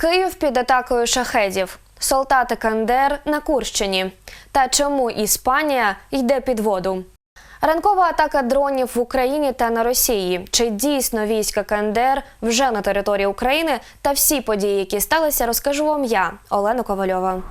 Київ під атакою шахедів. Солдати Кандер на Курщині. Та чому Іспанія йде під воду? Ранкова атака дронів в Україні та на Росії. Чи дійсно війська КНДР вже на території України? Та всі події, які сталися, розкажу вам я, Олена Ковальова.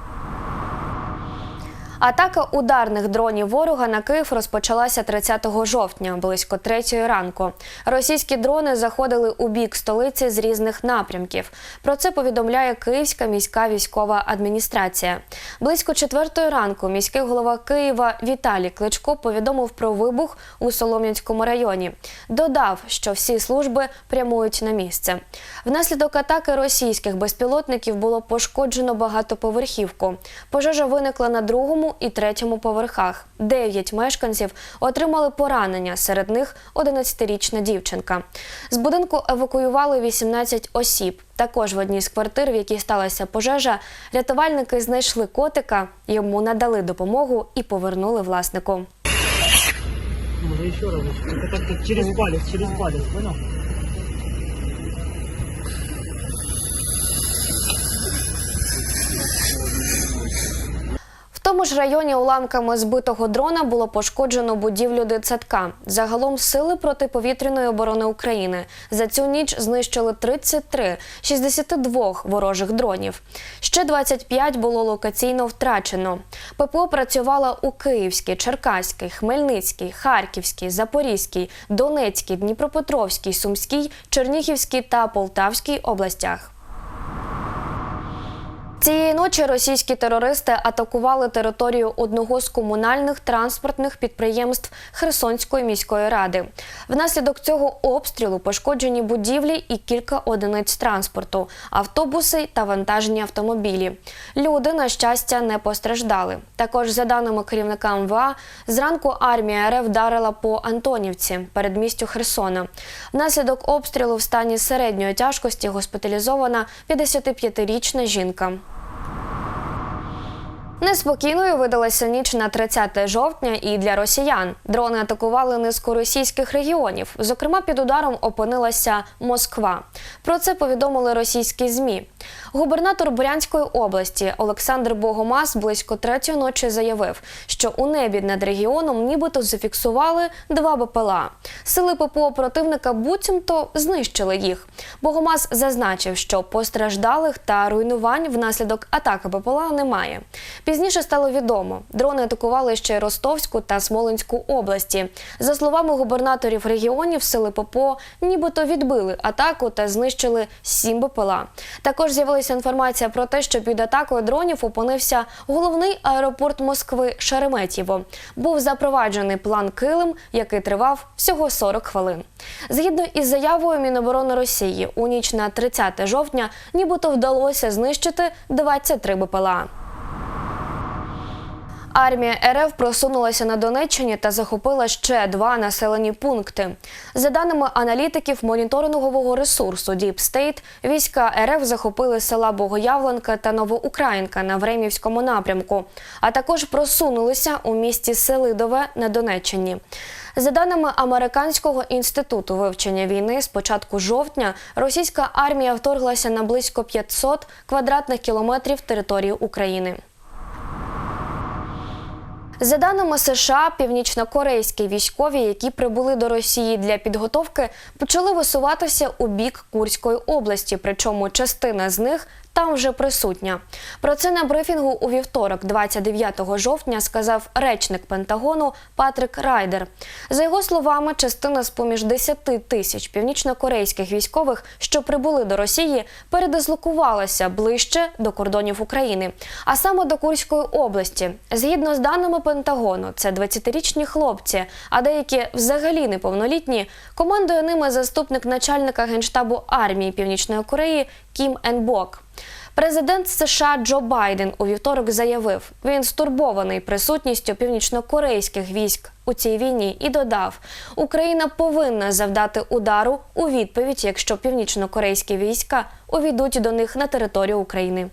Атака ударних дронів ворога на Київ розпочалася 30 жовтня, близько 3 ранку. Російські дрони заходили у бік столиці з різних напрямків. Про це повідомляє Київська міська військова адміністрація. Близько 4 ранку міський голова Києва Віталій Кличко повідомив про вибух у Солом'янському районі. Додав, що всі служби прямують на місце. Внаслідок атаки російських безпілотників було пошкоджено багатоповерхівку. Пожежа виникла на другому і третьому поверхах. Дев'ять мешканців отримали поранення, серед них 11-річна дівчинка. З будинку евакуювали 18 осіб. Також в одній з квартир, в якій сталася пожежа, рятувальники знайшли котика, йому надали допомогу і повернули власнику. Може еще раз. Это как-то через палец, через палец, понял? Тому ж районі уламками збитого дрона було пошкоджено будівлю дитсадка. Загалом сили протиповітряної оборони України за цю ніч знищили 33 62 ворожих дронів. Ще 25 було локаційно втрачено. ППО працювала у Київській, Черкаській, Хмельницькій, Харківській, Запорізькій, Донецькій, Дніпропетровській, Сумській, Чернігівській та Полтавській областях. Цієї ночі російські терористи атакували територію одного з комунальних транспортних підприємств Херсонської міської ради. Внаслідок цього обстрілу пошкоджені будівлі і кілька одиниць транспорту, автобуси та вантажні автомобілі. Люди, на щастя, не постраждали. Також, за даними керівника МВА, зранку армія РФ вдарила по Антонівці, передмістю Херсона. Внаслідок обстрілу в стані середньої тяжкості госпіталізована 55-річна жінка. Неспокійною видалася ніч на 30 жовтня і для росіян. Дрони атакували низку російських регіонів. Зокрема, під ударом опинилася Москва. Про це повідомили російські змі. Губернатор Брянської області Олександр Богомаз близько третьої ночі заявив, що у небі над регіоном нібито зафіксували два БПЛА. Сили ППО противника буцімто знищили їх. Богомаз зазначив, що постраждалих та руйнувань внаслідок атаки БПЛА немає. Пізніше стало відомо, дрони атакували ще Ростовську та Смоленську області. За словами губернаторів регіонів, сили ППО нібито відбили атаку та знищили сім БПЛА. Також з'явилася інформація про те, що під атакою дронів опинився головний аеропорт Москви Шереметьєво. Був запроваджений план Килим, який тривав всього 40 хвилин. Згідно із заявою Міноборони Росії, у ніч на 30 жовтня нібито вдалося знищити 23 БПЛА. Армія РФ просунулася на Донеччині та захопила ще два населені пункти. За даними аналітиків моніторингового ресурсу Deep State, війська РФ захопили села Богоявленка та Новоукраїнка на Времівському напрямку, а також просунулися у місті Селидове на Донеччині. За даними Американського інституту вивчення війни, з початку жовтня російська армія вторглася на близько 500 квадратних кілометрів території України. За даними США, північнокорейські військові, які прибули до Росії для підготовки, почали висуватися у бік Курської області, причому частина з них там вже присутня. Про це на брифінгу у вівторок, 29 жовтня, сказав речник Пентагону Патрик Райдер. За його словами, частина з поміж 10 тисяч північнокорейських військових, що прибули до Росії, передислокувалася ближче до кордонів України, а саме до Курської області. Згідно з даними Пентагону, це 20-річні хлопці, а деякі взагалі неповнолітні. Командує ними заступник начальника генштабу армії Північної Кореї Кім Енбок. Президент США Джо Байден у вівторок заявив, він стурбований присутністю північнокорейських військ у цій війні і додав, Україна повинна завдати удару у відповідь, якщо північнокорейські війська увійдуть до них на територію України.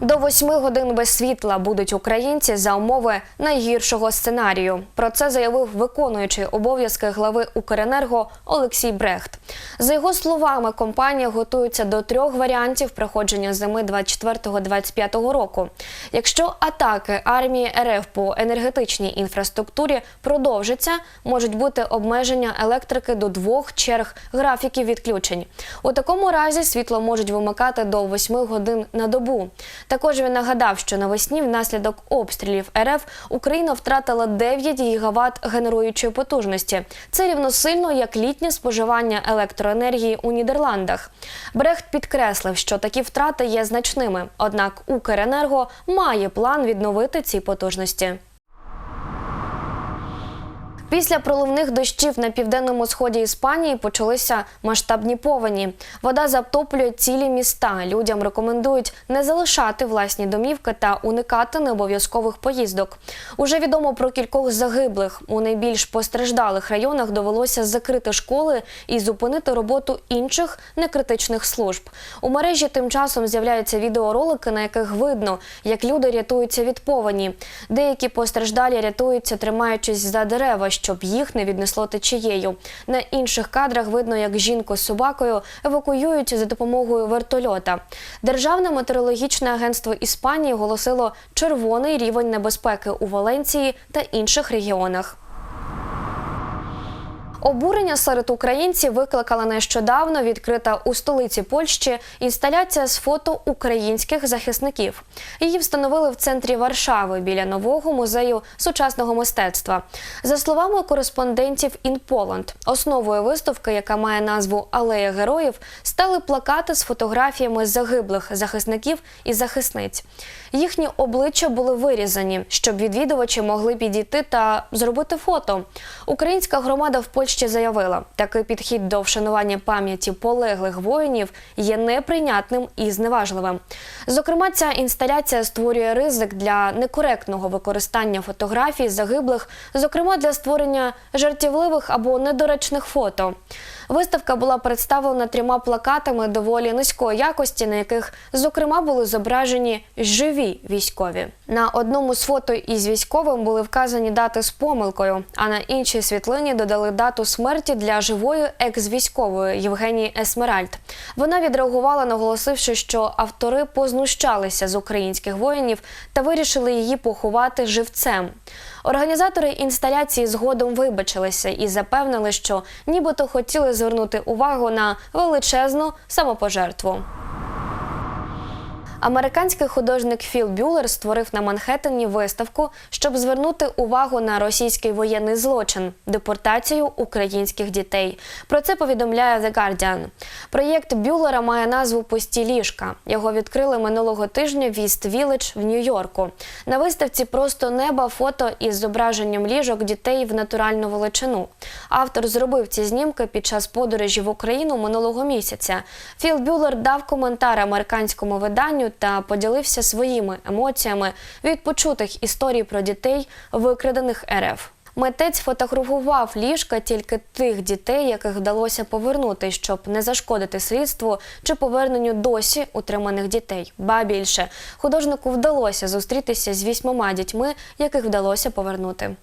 До восьми годин без світла будуть українці за умови найгіршого сценарію. Про це заявив виконуючий обов'язки глави Укренерго Олексій Брехт. За його словами, компанія готується до трьох варіантів проходження зими 24-25 року. Якщо атаки армії РФ по енергетичній інфраструктурі продовжаться, можуть бути обмеження електрики до двох черг графіків відключень. У такому разі світло можуть вимикати до 8 годин на добу. Також він нагадав, що навесні внаслідок обстрілів РФ Україна втратила 9 гігават генеруючої потужності. Це рівносильно як літнє споживання електроенергії у Нідерландах. Брехт підкреслив, що такі втрати є значними. Однак Укренерго має план відновити ці потужності. Після проливних дощів на південному сході Іспанії почалися масштабні повені. Вода затоплює цілі міста. Людям рекомендують не залишати власні домівки та уникати необов'язкових поїздок. Уже відомо про кількох загиблих. У найбільш постраждалих районах довелося закрити школи і зупинити роботу інших некритичних служб. У мережі тим часом з'являються відеоролики, на яких видно, як люди рятуються від повені. Деякі постраждалі рятуються, тримаючись за дерева, щоб їх не віднесло течією. На інших кадрах видно, як жінку з собакою евакуюють за допомогою вертольота. Державне метеорологічне агентство Іспанії оголосило червоний рівень небезпеки у Валенції та інших регіонах. Обурення серед українців викликала нещодавно відкрита у столиці Польщі інсталяція з фото українських захисників. Її встановили в центрі Варшави біля нового музею сучасного мистецтва. За словами кореспондентів InPoland, основою виставки, яка має назву Алея героїв, стали плакати з фотографіями загиблих захисників і захисниць. Їхні обличчя були вирізані, щоб відвідувачі могли підійти та зробити фото. Українська громада в Польщі заявила, такий підхід до вшанування пам'яті полеглих воїнів є неприйнятним і зневажливим. Зокрема, ця інсталяція створює ризик для некоректного використання фотографій загиблих, зокрема для створення жартівливих або недоречних фото. Виставка була представлена трьома плакатами доволі низької якості, на яких, зокрема, були зображені живі військові. На одному з фото із військовим були вказані дати з помилкою, а на іншій світлині додали дату смерті для живої екс-військової Євгенії Есмеральд. Вона відреагувала, наголосивши, що автори познущалися з українських воїнів та вирішили її поховати живцем. Організатори інсталяції згодом вибачилися і запевнили, що нібито хотіли звернути увагу на величезну самопожертву. Американський художник Філ Бюлер створив на Манхеттені виставку, щоб звернути увагу на російський воєнний злочин депортацію українських дітей. Про це повідомляє The Guardian. Проєкт Бюлера має назву Пусті ліжка. Його відкрили минулого тижня в Іст Вілледж в Нью-Йорку. На виставці просто неба фото із зображенням ліжок дітей в натуральну величину. Автор зробив ці знімки під час подорожі в Україну минулого місяця. Філ Бюлер дав коментар американському виданню та поділився своїми емоціями від почутих історій про дітей, викрадених РФ. Митець фотографував ліжка тільки тих дітей, яких вдалося повернути, щоб не зашкодити слідству чи поверненню досі утриманих дітей. Ба більше художнику вдалося зустрітися з вісьмома дітьми, яких вдалося повернути.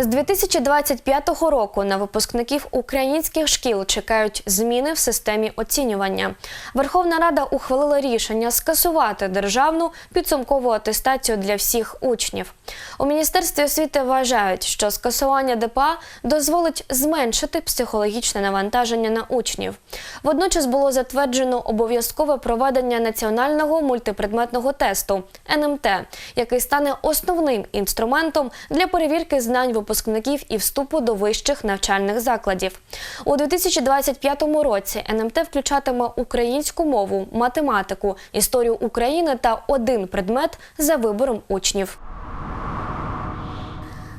З 2025 року на випускників українських шкіл чекають зміни в системі оцінювання. Верховна Рада ухвалила рішення скасувати державну підсумкову атестацію для всіх учнів. У міністерстві освіти вважають, що скасування ДПА дозволить зменшити психологічне навантаження на учнів. Водночас було затверджено обов'язкове проведення національного мультипредметного тесту НМТ, який стане основним інструментом для перевірки знань випускників і вступу до вищих навчальних закладів. У 2025 році НМТ включатиме українську мову, математику, історію України та один предмет за вибором учнів.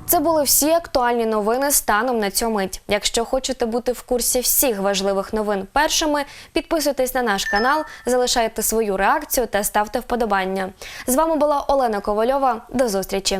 Це були всі актуальні новини станом на цю мить. Якщо хочете бути в курсі всіх важливих новин першими, підписуйтесь на наш канал, залишайте свою реакцію та ставте вподобання. З вами була Олена Ковальова. До зустрічі.